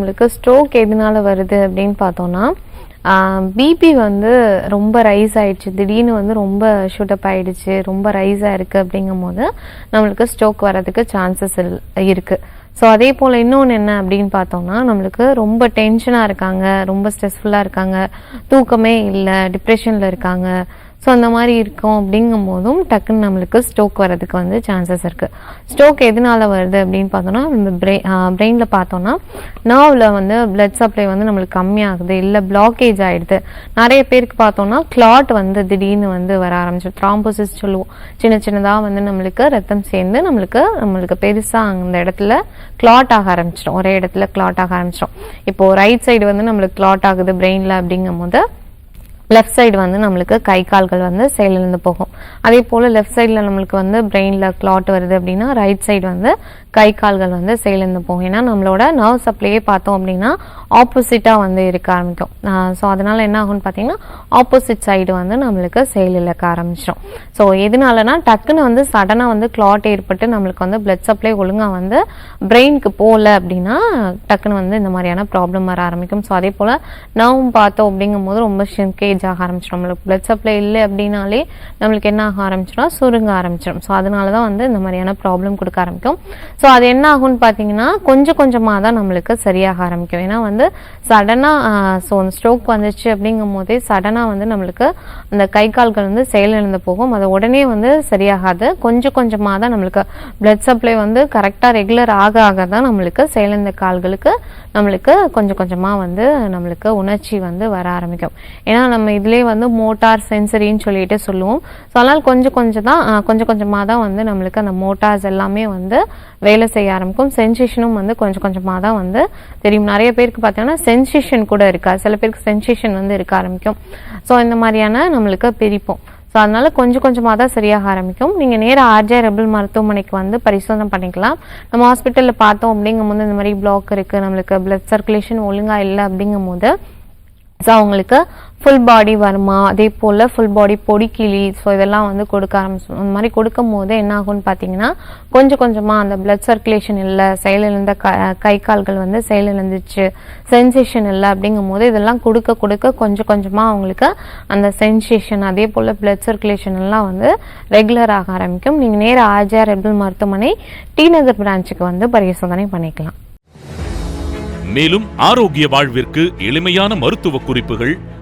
நம்மளுக்கு ஸ்ட்ரோக் எதனால வருது அப்படின்னு பார்த்தோன்னா பிபி வந்து ரொம்ப ரைஸ் ஆயிடுச்சு. திடீர்னு வந்து ரொம்ப ஷூட்டப் ஆயிடுச்சு. ரொம்ப ரைஸ் இருக்குது அப்படிங்கும் போது நம்மளுக்கு ஸ்ட்ரோக் வர்றதுக்கு சான்சஸ் இருக்குது ஸோ அதே போல் இன்னொன்று என்ன அப்படின்னு பார்த்தோம்னா நம்மளுக்கு ரொம்ப டென்ஷனாக இருக்காங்க. ரொம்ப ஸ்ட்ரெஸ்ஃபுல்லாக இருக்காங்க. தூக்கமே இல்லை. டிப்ரெஷனில் இருக்காங்க. ஸோ அந்த மாதிரி இருக்கும் அப்படிங்கும் போதும் டக்குன்னு நம்மளுக்கு ஸ்ட்ரோக் வரதுக்கு வந்து சான்சஸ் இருக்குது ஸ்ட்ரோக் எதனால வருது அப்படின்னு பார்த்தோம்னா இந்த பிரெயின் பிரெயினில் பார்த்தோன்னா நர்வில் வந்து பிளட் சப்ளை வந்து நம்மளுக்கு கம்மியாகுது இல்லை பிளாக்கேஜ் ஆகிடுது நிறைய பேருக்கு பார்த்தோன்னா கிளாட் வந்து திடீர்னு வந்து வர ஆரம்பிச்சு த்ராம்போசிஸ் சொல்லுவோம். சின்ன சின்னதாக வந்து நம்மளுக்கு ரத்தம் சேர்ந்து நம்மளுக்கு நம்மளுக்கு பெருசாக அந்த இடத்துல கிளாட் ஆக ஆரம்பிச்சிடும் ஒரே இடத்துல கிளாட் ஆக ஆரம்பிச்சிடும் இப்போது ரைட் சைடு வந்து நம்மளுக்கு கிளாட் ஆகுது பிரெயினில் அப்படிங்கும் போது லெஃப்ட் சைடு வந்து நம்மளுக்கு கை கால்கள் வந்து செயலிழந்து போகும். அதே போல் லெஃப்ட் சைடில் நம்மளுக்கு வந்து பிரெயினில் கிளாட் வருது அப்படின்னா ரைட் சைடு வந்து கை கால்கள் வந்து செயலிழந்து போகும். ஏன்னா நம்மளோட நர்வ் சப்ளையே பார்த்தோம் அப்படின்னா ஆப்போசிட்டாக வந்து இருக்க ஆரம்பிக்கும். ஸோ அதனால் என்ன ஆகும்னு பார்த்தீங்கன்னா ஆப்போசிட் சைடு வந்து நம்மளுக்கு செயலிழக்க ஆரம்பிச்சிடும் ஸோ எதனாலனா டக்குன்னு வந்து சடனாக வந்து கிளாட் ஏற்பட்டு நம்மளுக்கு வந்து பிளட் சப்ளை ஒழுங்காக வந்து பிரெயினுக்கு போகல அப்படின்னா டக்குன்னு வந்து இந்த மாதிரியான ப்ராப்ளம் வர ஆரம்பிக்கும். ஸோ அதே போல் நர்வும் பார்த்தோம் அப்படிங்கும் போது ரொம்ப ஷிங்கேஜ் ஆக ஆரம்பிச்சிடும் நம்மளுக்கு பிளட் சப்ளை இல்லை அப்படின்னாலே நம்மளுக்கு என்ன ஆக ஆரம்பிச்சிடும் சுருங்க ஆரம்பிச்சிடும் ஸோ அதனால தான் வந்து இந்த மாதிரியான ப்ராப்ளம் கொடுக்க ஆரம்பிக்கும். ஸோ அது என்ன ஆகும்னு பார்த்தீங்கன்னா கொஞ்சம் கொஞ்சமாக தான் நம்மளுக்கு சரியாக ஆரம்பிக்கும். ஏன்னா வந்து சடனாக ஸோ அந்த ஸ்ட்ரோக் வந்துச்சு அப்படிங்கும் போதே சடனாக வந்து நம்மளுக்கு அந்த கை கால்கள் வந்து செயலிழந்து போகும். அது உடனே வந்து சரியாகாது. கொஞ்சம் கொஞ்சமாக தான் நம்மளுக்கு பிளட் சப்ளை வந்து கரெக்டாக ரெகுலர் ஆக ஆக தான் நம்மளுக்கு செயலிழந்த கால்களுக்கு நம்மளுக்கு கொஞ்சம் கொஞ்சமாக வந்து நம்மளுக்கு உணர்ச்சி வந்து வர ஆரம்பிக்கும். ஏன்னா நம்ம இதுலேயே வந்து மோட்டார் சென்சரின்னு சொல்லிட்டு சொல்லுவோம். ஸோ அதனால் கொஞ்சம் கொஞ்சம் தான் கொஞ்சம் கொஞ்சமாக தான் வந்து நம்மளுக்கு அந்த மோட்டார்ஸ் எல்லாமே வந்து வேலை செய்ய ஆரம்பிக்கும். சென்சேஷனும் வந்து கொஞ்சம் கொஞ்சமாக தான் வந்து தெரியும். நிறைய பேருக்கு பார்த்தீங்கன்னா சென்சேஷன் கூட இருக்காது சில பேருக்கு சென்சேஷன் வந்து இருக்க ஆரம்பிக்கும். ஸோ இந்த மாதிரியான நம்மளுக்கு பிரிப்போம். ஸோ அதனால கொஞ்சம் கொஞ்சமாக தான் சரியாக ஆரம்பிக்கும். நீங்கள் நேராக ஆர்ஜே ரபிள் மருத்துவமனைக்கு வந்து பரிசோதனை பண்ணிக்கலாம். நம்ம ஹாஸ்பிட்டலில் பார்த்தோம் அப்படிங்கும்போது இந்த மாதிரி பிளாக் இருக்குது நம்மளுக்கு பிளட் சர்க்குலேஷன் ஒழுங்காக இல்லை அப்படிங்கும்போது ஸோ அவங்களுக்கு ஃபுல் பாடி வருமா? அதே போல் ஃபுல் பாடி பொடிக்கிளி ஸோ இதெல்லாம் வந்து கொடுக்க ஆரம்பிச்சிடும் இந்த மாதிரி கொடுக்கும் போது என்ன ஆகும்னு பார்த்தீங்கன்னா கொஞ்சம் கொஞ்சமாக அந்த பிளட் சர்க்குலேஷன் இல்லை செயலிழந்த க கை கால்கள் வந்து செயலிழந்துச்சு சென்சேஷன் இல்லை அப்படிங்கும் போது இதெல்லாம் கொடுக்க கொடுக்க கொஞ்சம் கொஞ்சமாக அவங்களுக்கு அந்த சென்சேஷன் அதே போல் பிளட் சர்க்குலேஷன் எல்லாம் வந்து ரெகுலர் ஆக ஆரம்பிக்கும். நீங்கள் நேராக ஆர்ஜிஆர் ரெபிள் மருத்துவமனை டி நகர் பிரான்ச்சுக்கு வந்து பரிசோதனை பண்ணிக்கலாம். மேலும் ஆரோக்கிய வாழ்விற்கு எளிமையான மருத்துவ குறிப்புகள்